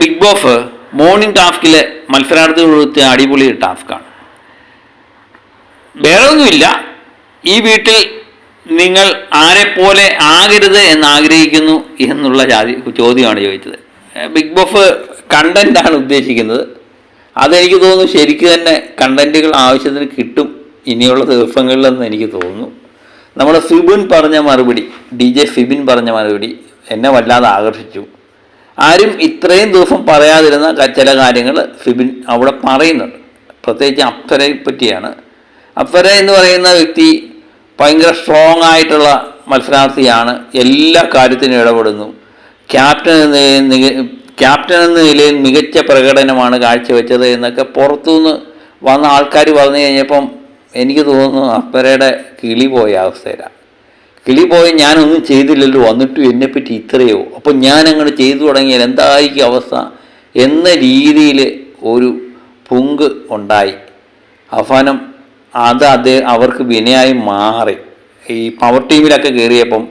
Big boss morning ടാസ്കിലെ മത്സരാർത്ഥികൾ കൊടുത്ത അടിപൊളി ടാസ്ക്കാണ് വേറെ ഒന്നുമില്ല ഈ വീട്ടിൽ നിങ്ങൾ ആരെപ്പോലെ ആകരുത് എന്ന് ആഗ്രഹിക്കുന്നു എന്നുള്ള ചോദ്യമാണ് ചോദിച്ചത്. ബിഗ് ബോസ് കണ്ടന്റാണ് ഉദ്ദേശിക്കുന്നത്. അതെനിക്ക് തോന്നുന്നു ശരിക്കും തന്നെ കണ്ടന്റുകൾ ആവശ്യത്തിന് കിട്ടും ഇനിയുള്ള ദിവസങ്ങളിലെന്ന് എനിക്ക് തോന്നുന്നു. നമ്മുടെ സിബിൻ പറഞ്ഞ മറുപടി ഡി ജെ സിബിൻ പറഞ്ഞ മറുപടി എന്നെ വല്ലാതെ ആകർഷിച്ചു. ആരും ഇത്രയും ദിവസം പറയാതിരുന്ന ചില കാര്യങ്ങൾ ഫിബിൻ അവിടെ പറയുന്നുണ്ട്. പ്രത്യേകിച്ച് അപ്സരയെ പറ്റിയാണ്. അപ്സര എന്ന് പറയുന്ന വ്യക്തി ഭയങ്കര സ്ട്രോങ് ആയിട്ടുള്ള മത്സരാർത്ഥിയാണ്. എല്ലാ കാര്യത്തിനും ഇടപെടുന്നു. ക്യാപ്റ്റൻ എന്ന ക്യാപ്റ്റൻ എന്ന നിലയിൽ മികച്ച പ്രകടനമാണ് കാഴ്ചവെച്ചത് എന്നൊക്കെ പുറത്തുനിന്ന് വന്ന ആൾക്കാർ പറഞ്ഞു കഴിഞ്ഞപ്പം എനിക്ക് തോന്നുന്നു അപ്പരയുടെ കിളി പോയ അവസ്ഥയിലാണ്. കിളി പോയ ഞാനൊന്നും ചെയ്തില്ലല്ലോ വന്നിട്ടും എന്നെപ്പറ്റി ഇത്രയോ. അപ്പം ഞാൻ അങ്ങനെ ചെയ്തു തുടങ്ങിയാൽ എന്തായിരിക്കും അവസ്ഥ? എന്ന രീതിയിൽ ഒരു പുങ്ക് ഉണ്ടായി. അവസാനം അത് അത് അവർക്ക് വിനയായി മാറി. ഈ പവർ ടീമിലൊക്കെ കയറിയപ്പം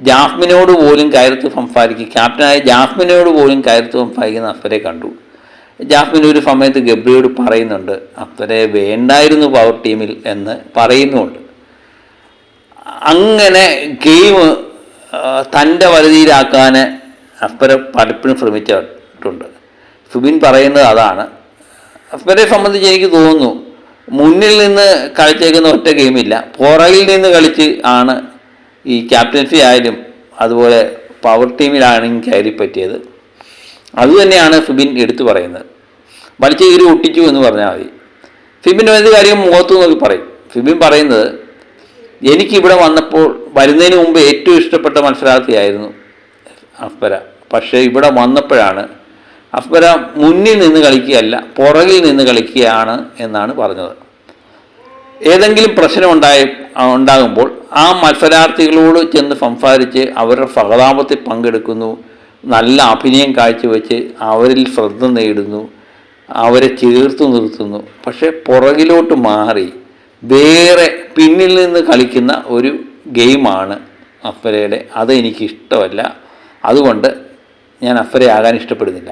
ജാസ്മിനോട് പോലും കയർത്ത് സംസാരിക്കും ക്യാപ്റ്റനായ ജാസ്മിനോട് പോലും കയർത്ത് സംസാരിക്കുന്ന അഫരെ കണ്ടു. ജാസ്മിൻ ഒരു സമയത്ത് ഗബ്രിയോട് പറയുന്നുണ്ട് അഫരെ വേണ്ടായിരുന്നു പവർ ടീമിൽ എന്ന് പറയുന്നുമുണ്ട് അങ്ങനെ ഗെയിം തന്റെ വരുതിയിലാക്കാൻ അക്ബർ പലപ്പോഴും ശ്രമിച്ചിട്ടുണ്ട്. സുബിൻ പറയുന്നത് അതാണ്. അക്ബരെ സംബന്ധിച്ച് എനിക്ക് തോന്നുന്നു മുന്നിൽ നിന്ന് കളിച്ചേക്കുന്ന ഒറ്റ ഗെയിമില്ല പുറകിൽ നിന്ന് കളിച്ച് ആണ് ഈ ക്യാപ്റ്റൻസി ആയാലും അതുപോലെ പവർ ടീമിലാണെങ്കിൽ കയറി പറ്റിയത്. അതുതന്നെയാണ് സുബിൻ എടുത്തു പറയുന്നത്. വലിച്ചു ഒട്ടിച്ചു എന്ന് പറഞ്ഞാൽ മതി. ഫിബിൻ എന്ത് കാര്യം മുഖത്ത് നോക്കി പറയും. ഫിബിൻ പറയുന്നത് എനിക്കിവിടെ വന്നപ്പോൾ വരുന്നതിന് മുമ്പ് ഏറ്റവും ഇഷ്ടപ്പെട്ട മത്സരാർത്ഥിയായിരുന്നു അഫ്ബര. പക്ഷേ ഇവിടെ വന്നപ്പോഴാണ് അഫ്ബര മുന്നിൽ നിന്ന് കളിക്കുകയല്ല പുറകിൽ നിന്ന് കളിക്കുകയാണ് എന്നാണ് പറഞ്ഞത്. ഏതെങ്കിലും പ്രശ്നം ഉണ്ടായി ഉണ്ടാകുമ്പോൾ ആ മത്സരാർത്ഥികളോട് ചെന്ന് സംസാരിച്ച് അവരുടെ സഹതാപത്തിൽ പങ്കെടുക്കുന്നു നല്ല അഭിനയം കാഴ്ചവെച്ച് അവരിൽ ശ്രദ്ധ നേടുന്നു അവരെ ചേർത്ത് നിർത്തുന്നു. പക്ഷേ പുറകിലോട്ട് മാറി വേറെ പിന്നിൽ നിന്ന് കളിക്കുന്ന ഒരു ഗെയിമാണ് അപ്പരയുടെ അത് എനിക്ക് ഇഷ്ടമല്ല അതുകൊണ്ട് ഞാൻ അപ്പരയാകാൻ ഇഷ്ടപ്പെടുന്നില്ല.